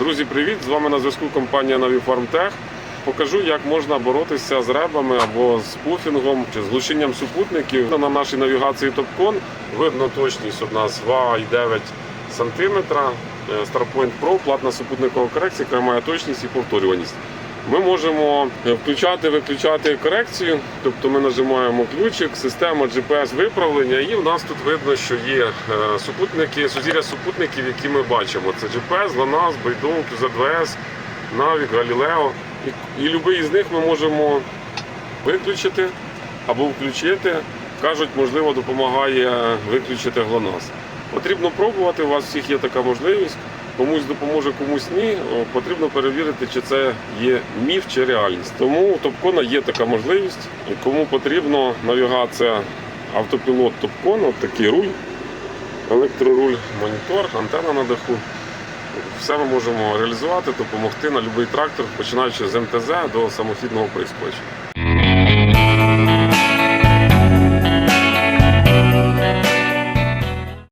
Друзі, привіт! З вами на зв'язку компанія Navifarmtech. Покажу, як можна боротися з ребами або з пуфінгом чи з глушінням супутників. На нашій навігації Topcon видно точність у нас 2,9 см. Starpoint Pro, платна супутникова корекція, яка має точність і повторюваність. Ми можемо включати, виключати корекцію, тобто ми нажимаємо ключик, система GPS виправлення, і в нас тут видно, що є е, супутники, сузір'я супутників, які ми бачимо. Це GPS, GLONASS, Beidou, QZVS, Navic, Galileo. І, і будь-який з них ми можемо виключити або включити. Кажуть, можливо, допомагає виключити GLONASS. Потрібно пробувати, у вас всіх є така можливість. Комусь допоможе, комусь ні. Потрібно перевірити, чи це є міф чи реальність. Тому у Топкона є така можливість. Кому потрібно навігація автопілот Топкон, от такий руль, електроруль, монітор, антенна на даху. Все ми можемо реалізувати, допомогти на будь-який трактор, починаючи з МТЗ до самохідного прискоча.